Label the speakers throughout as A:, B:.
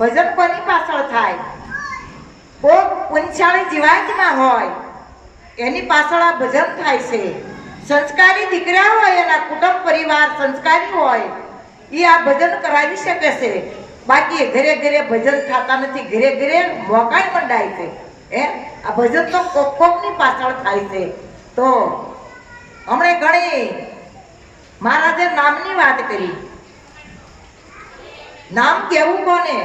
A: ભજન કોની પાછળ થાય? કોક પુંછાળી જીવાતમાં હોય, એની પાછળ આ ભજન થાય છે. સંસ્કારી દીકરા હોય, એના કુટુંબ પરિવાર, સંસ્કારી હોય એ આ ભજન કરાવી શકે છે. બાકી ઘરે ઘરે ભજન થતા નથી. ઘરે ઘરે મોકાઈ મંડાય છે. એમ આ ભજન તો કોક કોકની પાછળ થાય છે. તો હમણે ઘણી મહારાજે નામની વાત કરી. નામ કેવું કોને?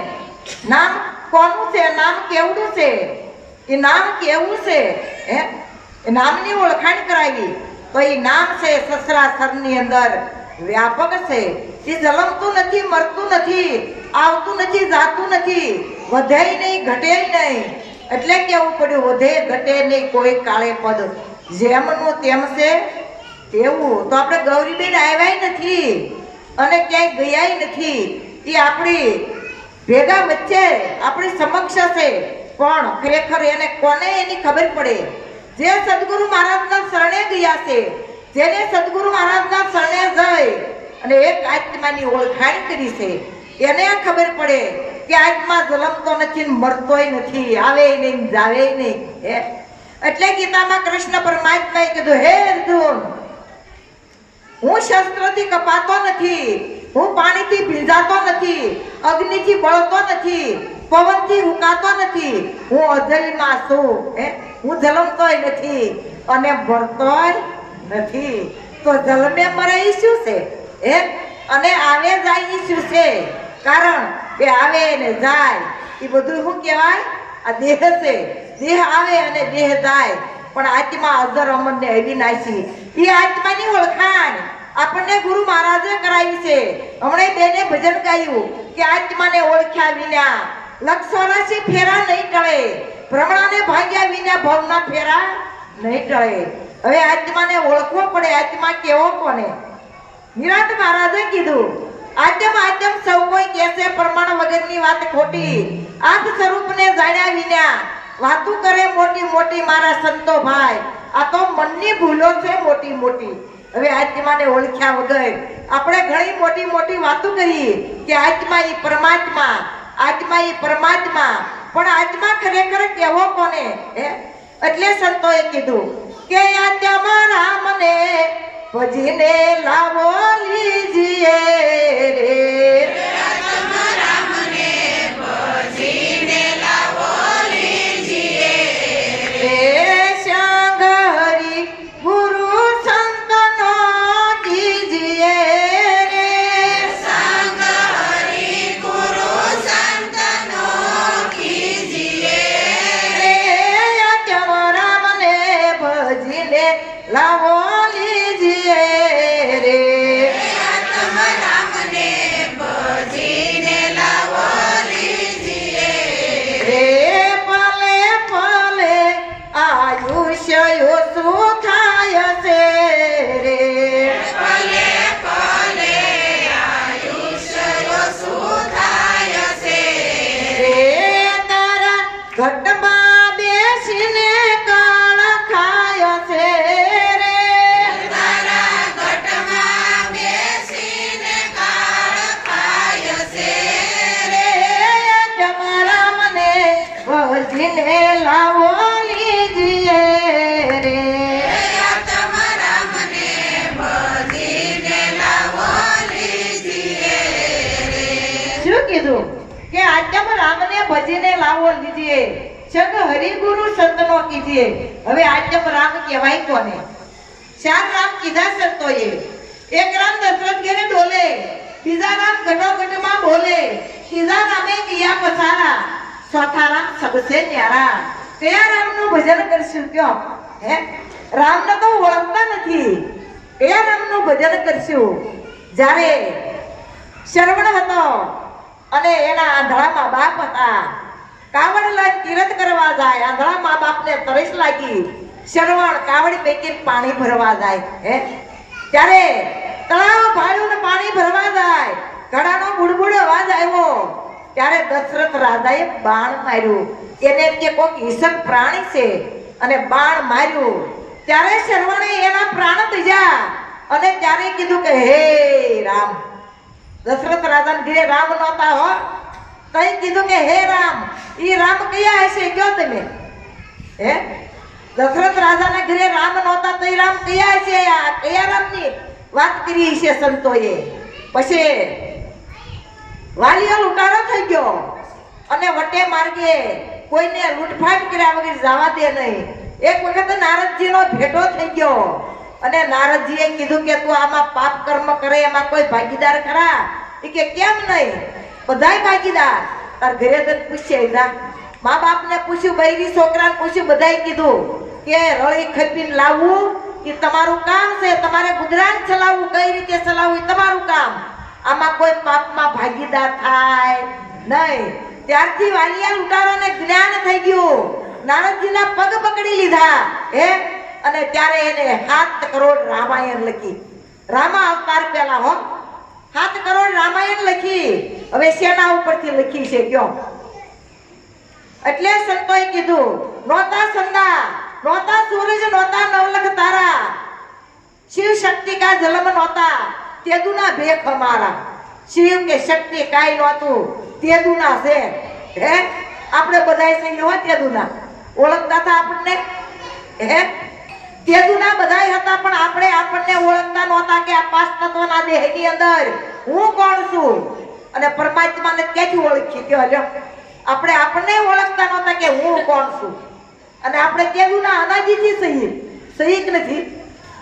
A: નામ કોનું છે? નામ કેવડું છે? એ નામ કેવું છે? હે? એ નામની ઓળખાણ કરાવી. તો એ નામ છે સસરાસરની અંદર વ્યાપક છે. એ જલમતું નથી, મરતું નથી, આવતું નથી, જાતું નથી વધે નહીં ઘટે નહીં. એટલે કેવું પડ્યું? વધે, ઘટે નહીં, કોઈ કાળે પદ. જેમનું તેમ છે તેવું. તો આપણે ગૌરીબેન આવ્યા નથી અને ક્યાંય ગયાય નથી. એ આપણી ભેગા વચ્ચે આપણી સમક્ષ છે પણ ખરેખર એને કોને એની ખબર પડે? જે સદગુરુ મહારાજના શરણે ગયા છે, જેને સદગુરુ મહારાજના શરણે જઈ અને એક આત્માની ઓળખાણ કરી છે, એને ખબર પડે કે આત્મા જલમતો નથી મરતોય નથી, આવે નહીં જાવે નહીં. એટલે ગીતામાં કૃષ્ણ પરમાત્માએ કીધું, હે અર્જુન, હું શસ્ત્રથી કપાતો નથી હું પાણીથી ભીંજાતો નથી, અગ્નિથી બળતો નથી, પવનથી હુકાતો નથી. હું અજલમાં છું, હે? હું જલમતોય નથી અને ભરતોય નથી. તો જલમે મરે ઈ શું છે? હે? અને આવે જાય ઈ શું છે? કારણ કે આવે ને જાય. એ બધું શું કહેવાય? આ દેહ છે. દેહ આવે અને દેહ જાય. પણ આત્મા અધર અમરને અવિનાશી એ આત્માની ઓળખાણ. આપણને ગુરુ મહારાજે કરાવી છે. હમણે બેને ભજન ગાયું કે આત્માને ઓળખ્યા વિના લક્ષરાશી ફેરા નહીં ટળે. ભ્રમણાને ભાગ્યા વિના ભવના ફેરા નહીં ટળે. હવે આત્માને ઓળખવો પડે આત્મા કેવો કોને? નિરાંત મહારાજે કીધું, આદ્યમ આદ્યમ, સૌ કોઈ કહેશે પ્રમાણ વગરની વાત ખોટી. આપ સ્વરૂપને જાણ્યા વિના વાતું કરે મોટી મોટી મારા સંતો ભાઈ. આ તો મનની ભૂલો છે મોટી મોટી હવે આત્માને ઓળખ્યા વગર આપણે ઘણી મોટી મોટી વાતો કરી કે આત્મા એ પરમાત્મા, આત્મા એ પરમાત્મા, પણ આત્મા ખરેખર કેવો કોને, હે? એટલે સંતોએ કીધું કે આત્મા રામને ભજીને લાવો લીજીએ રે. લીજીએ રે. શું કીધું? કે આત્મ રામને ભજીને લાવો લીજીએ સંગ હરિગુરુ સંતનો કીધીએ. હવે આત્મ રામ કહેવાય કોને? ચાર રામ કીધા સંતોએ. એક રામ દશરથ ઘેરે બીજા રામ ઘટોઘટમાં બોલે. ત્રીજા રામે કિયા પસારા. ચોથા રામ સબસે ન્યારા. કયા રામનું ભજન કરશું કયો? હે? રામને તો ઓળખતા નથી. કયા રામનું ભજન કરશું. જ્યારે શ્રવણ હતો અને એના આંધળામાં બાપ હતા કાવડ લઈને તીરથ કરવા જાય, આંધળા મા બાપને તરસ લાગી, શ્રવણ કાવડ પૈકી પાણી ભરવા જાય, હે? ત્યારે તળાવ ભાડું પાણી ભરવા જાય, ઘડાનો બુડબુડ અવાજ આવ્યો. ત્યારે દશરથ રાજાએ બાણ માર્યું. એને કે કોઈક હિંસક પ્રાણી છે અને બાણ માર્યું. ત્યારે શરવણે એના પ્રાણ ત્યજા અને ત્યારે કીધું કે હે રામ. દશરથ રાજાને ઘરે રામ નહોતા હો. તઈ કીધું કે હે રામ, ઈ રામ કયા હશે કયો તમે? હે? દશરથ રાજાના ઘરે રામ નહોતા તો રામ કયા હશે? આ કયા રામની વાત કરી છે સંતોએ? પછી વાલીઓ લૂંટારો થઈ ગયો. અને વટે માર્ગે કોઈને લૂંટફાટ કર્યા વગર જવા દે નહીં. એક વખત નારદજીનો ભેટો થઈ ગયો. અને નારદજીએ કીધું કે તું આમાં પાપ કર્મ કરે, એમાં કોઈ ભાગીદાર ખરા? એ કે કેમ નહીં? બધાય ભાગીદાર. તાર ઘરે તને પૂછે જા મા બાપને પૂછ્યું, બૈરી છોકરાને પૂછ્યું, બધાય કીધું કે રળી ખપીને લાવવું એ તમારું કામ છે. તમારે ગુજરાન ચલાવવું, કઈ રીતે ચલાવવું એ તમારું કામ. આમાં કોઈ પાપમાં ભાગીદાર થાય નહીં. ત્યારથી વાલિયા લૂંટારોને જ્ઞાન થઈ ગયું. નારદજીના પગ પકડી લીધા, હે? અને ત્યારે એને સાત કરોડ રામાયણ લખી. રામા અવતાર પહેલા, હો. સાત કરોડ રામાયણ લખી. હવે શેના ઉપરથી લખી છે, કયો? એટલે સંતોએ કીધું, નોતા સંદા નોતા સૂરજ, નોતા નવલખ તારા. શિવ શક્તિ કા જલમ નહોતા તેદુના ભેખ અમારા. શિવ કે શક્તિ કાઈ નહોતું. તેદુના છે. હે? આપણે બધાય સહી હો તેદુના. ઓળખતા હતા આપણને? હે? તેદુના બધાય હતા, પણ આપણે આપણને ઓળખતા નહોતા કે આ પાંચ તત્વના દેહની અંદર હું કોણ છું? અને પરમાત્માને ક્યાંથી ઓળખી? કે હલો આપણે આપણને ઓળખતા નહોતા કે હું કોણ છું. અને આપણે તેદુના અનાજીથી સહી સહી નથી?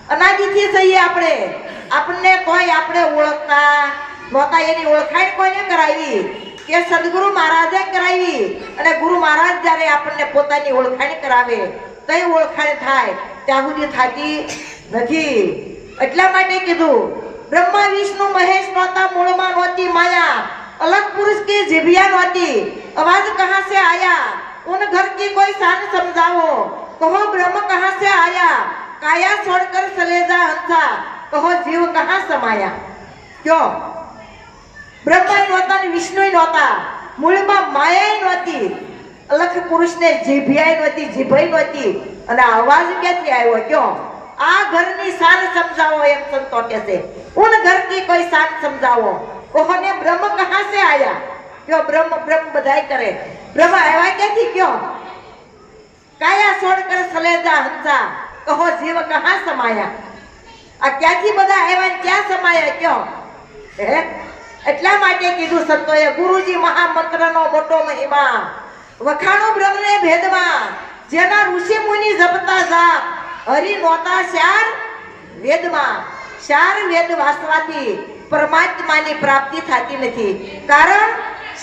A: અનાજીથી સહીએ આપણે. આપણને કોઈ આપણે ઓળખતા? નહોતા એની ઓળખાણ કોઈને કરાવી? કે સદગુરુ મહારાજે કરાવી? અને ગુરુ મહારાજ જ્યારે આપણને પોતાની ઓળખાણ કરાવે તો એ ઓળખાણ થાય? ત્યાં સુધી થતી નથી. એટલા માટે કીધું, બ્રહ્મા, વિષ્ણુ, મહેશ નહોતા મૂળમાં નહોતી, માયા. અલગ પુરુષ કે જીભિયા નહોતી. અવાજ કહાં સે આયા? ઉન ઘર કી કોઈ સાન સમજાવો? કહો, બ્રહ્મ કહાં સે આયા? કાયા છોડકર સલેજા, હંસા. કહો જીવ કહા સમાયા? કયો? બ્રહ્મય નહોતા ને વિષ્ણુય નહોતા. મૂળમાં માયાય નહોતી. અલખ પુરુષને જીભ્યાય નહોતી જીભય નહોતી. અને અવાજ ક્યાંથી આવ્યો? કયો? આ ઘરની સાર સમજાવો એમ સંતો કે છે. ઉન ઘર કી કોઈ સાર સમજાવો. કોને બ્રહ્મ કહા સે આયા? કયો, બ્રહ્મ બ્રહ્મ બધાય કરે. બ્રહ્મ આવ્યા ક્યાંથી? કયો? કાયા સોડ કર સલેજા હંસા. કહો જીવ કહા સમાયા? આ ક્યાંથી બધા આવ્યા ક્યાં સમાયા કયો? હે? એટલા માટે કીધું સંતોએ, ગુરુજી, મહામંત્રનો મોટો મહિમા. વખાણો બ્રહ્મને ભેદમાં જેના ઋષિ મુનિ જપતા જાપ. હરિ નોતા શાર વેદમાં. શાર વેદ વાસવાથી પરમાત્માની પ્રાપ્તિ થતી નથી. કારણ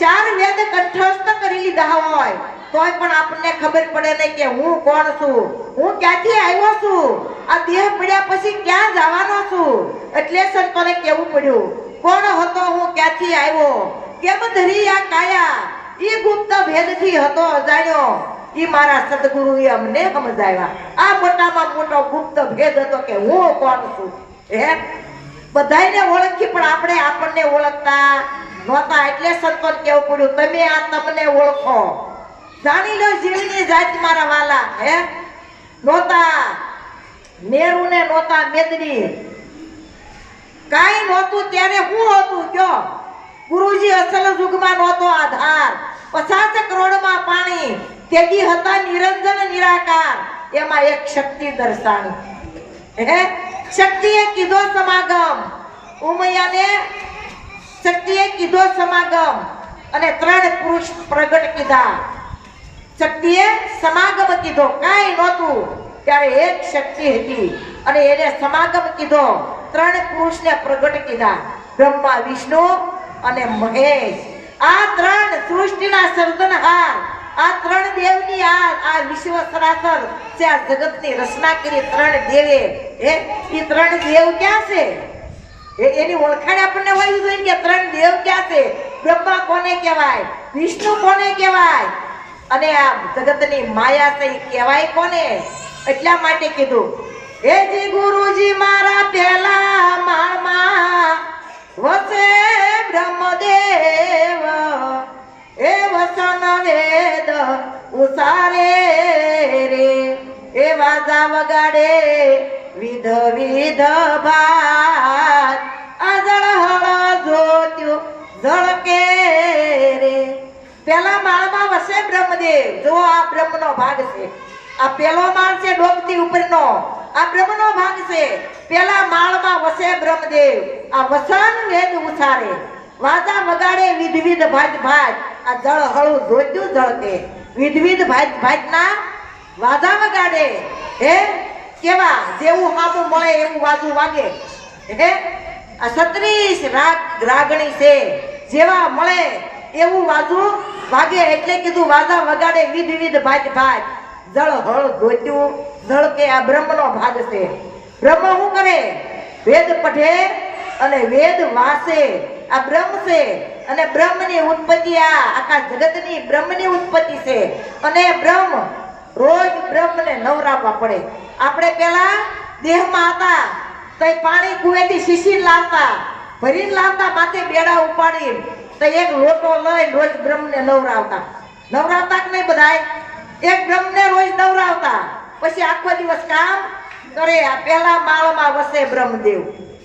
A: ચાર વેદ કંઠસ્થ કરી લીધા હોય. તોય પણ આપણને ખબર પડે નહીં કે હું કોણ છું? હું ક્યાંથી આવ્યો છું? આ દેહ પડ્યા પછી ક્યાં જવાનો છું? એટલે સંતોને કેવું પડ્યું, કોણ હતો હું ક્યાંથી આવ્યો? કેમ ધરી આ કાયા? એ ગુપ્ત ભેદથી હતો અજાણ્યો. એ મારા સદગુરુએ અમને સમજાવ્યા. આ મોટામાં મોટો ગુપ્ત ભેદ હતો કે હું કોણ છું? હે? બધાયને ઓળખી પણ આપણે આપણને ઓળખતા નહોતા. એટલે સંતોન કેવું પડ્યું, તમે આ તમને ઓળખો. જાણી લો જીવની જાત મારા વાલા, હે? નહોતા નેરુ ને નહોતા મેદની. કાંઈ નહોતું ત્યારે હું હતું કયો ગુરુજી અસલ યુગમાં નહોતો આધાર. પચાસ કરોડમાં પાણી તેજી હતા નિરંજન નિરાકાર. એમાં એક શક્તિ દર્શાણી. હે? શક્તિએ કીધો સમાગમ. ઉમૈયાને શક્તિએ કીધો સમાગમ. અને ત્રણ પુરુષ પ્રગટ કીધા. શક્તિએ સમાગમ કીધો. કાંઈ નહોતું. ત્યારે એક શક્તિ હતી અને એને સમાગમ કીધો. ત્રણ પુરુષને પ્રગટ કીધા. બ્રહ્મા, વિષ્ણુ અને મહેશ. આ ત્રણ સૃષ્ટિના સર્જનહાર. આ ત્રણ દેવની આ આ વિશ્વ સરાસર છે. આ જગતની રચના કરી ત્રણ દેવે. હે? એ ત્રણ દેવ ક્યાં છે? એ એની ઓળખાણ આપણને હોય જોઈએ કે ત્રણ દેવ ક્યાં છે? બ્રહ્મા કોને કહેવાય? વિષ્ણુ કોને કહેવાય? અને આ જગતની માયા થઈ કહેવાય કોને? એટલા માટે કીધું, હે જી ગુરુજી મારા પહેલા માળમાં વસે બ્રહ્મદેવ, એ વસન વેદ ઉસારે રે, એ વાજા વગાડે વિધ વિધ ભાત, આ જળ હળ જોત્યું ઝળકે પેલા માળમાં વસે બ્રહ્મદેવ. જો આ બ્રહ્મનો ભાગ છે. આ પેલો માળ છે ડોકતી ઉપરનો. આ બ્રહ્મનો ભાગ છે. પેલા માળમાં વસે બ્રહ્મદેવ. આ વસન વેદ ઉછારે. વાજા વગાડે વિધવિધ ભાજ ભાજ આ જળ હળું ધોત્યું જળકે. વિધવિધ ભાજ ભાજના વાજા વગાડે. હે? કેવા? જેવું હામું મળે એવું વાજુ વાગે. હે? આ સત્રીસ રાગ રાગણી છે. જેવા મળે એવું વાજું વાગે એટલે કીધું, વાજા વગાડે વિધ વિધ ભાજ ભાજ જળ હળ ધોત્યું જળ કે આ બ્રહ્મનો ભાગ છે. બ્રહ્મ શું કરે? વેદ પઢે અને વેદ વાસે આ બ્રહ્મ છે અને બ્રહ્મની ઉત્પત્તિ આ આખા જગતની બ્રહ્મની ઉત્પત્તિ છે. અને બ્રહ્મ રોજ બ્રહ્મને નવરાવવા પડે. આપણે પેલા દેહમાં હતા તો પાણી કુવેથી શીશી લાવતા, ભરીને લાવતા, માથે બેડા ઉપાડી તો એક લોટો લઈ રોજ બ્રહ્મને નવરાવતા. નવરાવતા કે નહીં બધાય? એક બ્રહ્મને રોજ નવરાવતા. પછી આખો દિવસ કામ કરે. આ પહેલા માળમાં વસે બ્રહ્મદેવ.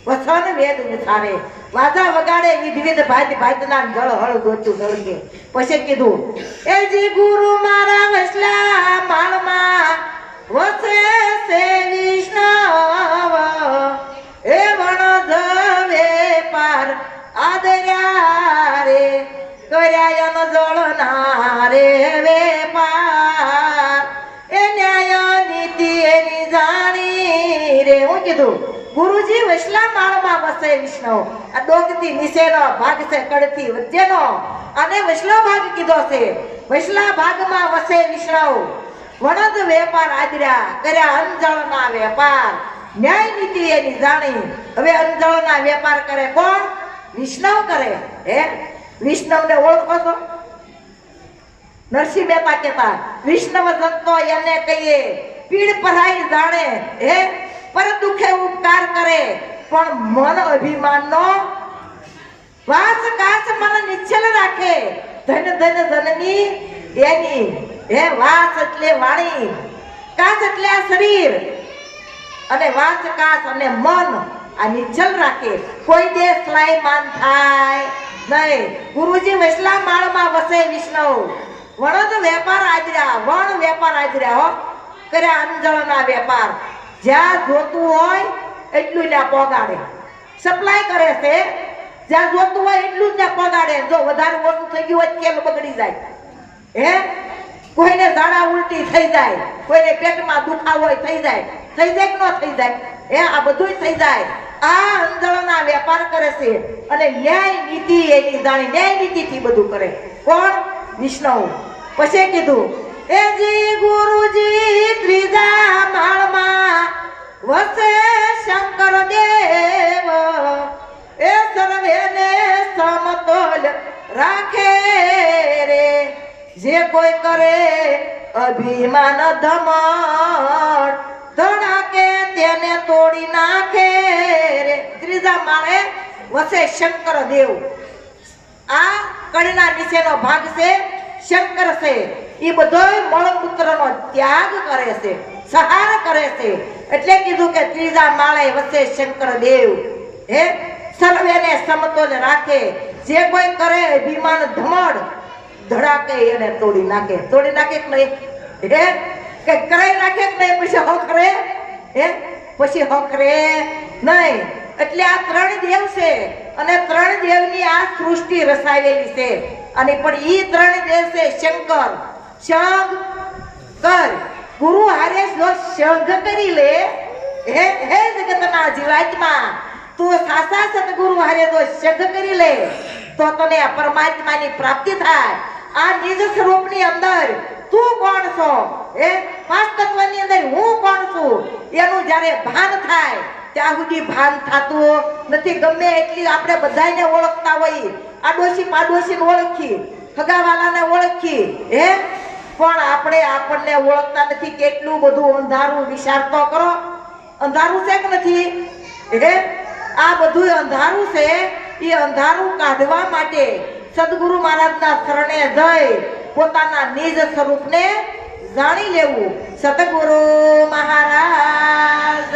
A: વસન વેદ ઉછારે વાજા વગાડે વિધવિધ ભાત ભાતના જળ હળ ગોતું સળગે પછી કીધું, એ જી ગુરુ મારા વસલા માળમાં વસે છે વિષ્ણવ. એ વણ ધવે પાર આદર્યા રે કર્યા ન જળના રે વેપાર. એ ન્યાય નીતિ એની જાણી રે. હું કીધું, ગુરુજી વૈષ્લા માળમાં વસે વિષ્ણુ આ ડોકથી નીચેનો ભાગ છે, કડથી વચ્ચેનો અને વૈષ્ણવ ભાગ કીધો છે વૈષ્લા ભાગમાં વસે વિષ્ણુ વણદ વેપાર આદર્યા, કર્યા અંજળના વેપાર. ન્યાય નીતિ એની જાણી. હવે અંજળના વેપાર કરે કોણ? વિષ્ણવ કરે. હે? વિષ્ણવને ઓળખો છો? નરસિંહ મહેતા કહેતા વિષ્ણવ સંતો એને કહીએ, પીડ પરાઈ જાણે. હે? પર દુખે ઉપકાર કરે. પણ મન અભિમાનનો વાસ કાસ મન નિશ્ચલ રાખે. ધન ધન ધનની એની. હે? વાસ એટલે વાણી, કાસ એટલે શરીર. અને વાસ કાસ અને મન આ નિશ્ચલ રાખે. કોઈ દેશ લાય માન થાય નહીં. ગુરુજી વૈષ્લા માળમાં વસે વિષ્ણુ. વણદ વેપાર આજર્યા વણ વેપાર આજર્યા હો. કર્યા અંજળના વેપાર. જ્યાં જોતું હોય એટલું ત્યાં પોગાડે. સપ્લાય કરે છે. જ્યાં જોતું હોય એટલું જ ત્યાં પોગાડે. જો વધારે ઓછું થઈ ગયું હોય કેલ બગડી જાય. હે? કોઈને ઝાડા ઉલટી થઈ જાય. કોઈને પેટમાં દુખાવો હોય, થઈ જાય. થઈ જાય કે ન થઈ જાય? હે? આ બધું થઈ જાય. આ આંદોલનના વેપાર કરે છે અને ન્યાય નીતિ એની જાણી ન્યાય નીતિથી બધું કરે. કોણ? વિષ્ણુ. પછી કીધું, એ જી ગુરુજી ત્રીજા માળમાં વસે શંકર દેવ. એ સર્વેને સમતોલ રાખે રે. જે કોઈ કરે અભિમાન ધમણ ધડાકે તેને તોડી નાખે રે. ત્રીજા માળે વસે શંકર દેવ. આ કડીના નીચેનો ભાગ છે શંકર છે. એ બધોય મળમૂત્રનો ત્યાગ કરે છે, સહાર કરે છે. એટલે કીધું કે ત્રીજા માળે વસે શંકર દેવ. હે? સર્વેને સમતોલ રાખે. જે કોઈ કરે વિમાન ધમડ, ધડાકે એને તોડી નાખે. તોડી નાખે નહીં? હે? કે કરાઈ નાખે કે નહીં? પછી હખરે હે? પછી હખરે નહીં. એટલે આ ત્રણ દેવ છે. અને ત્રણ દેવની આ સૃષ્ટિ રસાયેલી છે. અને પણ ઈ ત્રણ દેવ છે શંકર. શંખ કર. ગુરુ હારે જો શંખ કરી લે, હે હે જગતના જીવાત્મા, તું સાસા સદગુરુ હારે જો શંખ કરી લે, તો તને પરમાત્માની પ્રાપ્તિ થાય. આ નિજ સ્વરૂપની અંદર તું કોણ છો? એ પાંચ તત્વની અંદર હું કોણ છું? એનું જ્યારે ભાન થાય, ત્યાં સુધી ભાન થતું નથી ગમે એટલી આપણે બધાને ઓળખતા હોઈએ આડોશી પાડોશીને ઓળખી, ખગાવાલાને ઓળખી, હે? પણ આપણે આપણને ઓળખતા નથી કેટલું બધું અંધારું વિચાર તો કરો. અંધારું છે કે નથી? હે? આ બધું અંધારું છે. એ અંધારું કાઢવા માટે સદગુરુ મહારાજના શરણે જઈ પોતાના નિજ સ્વરૂપને જાણી લેવું. સતગુરુ મહારાજ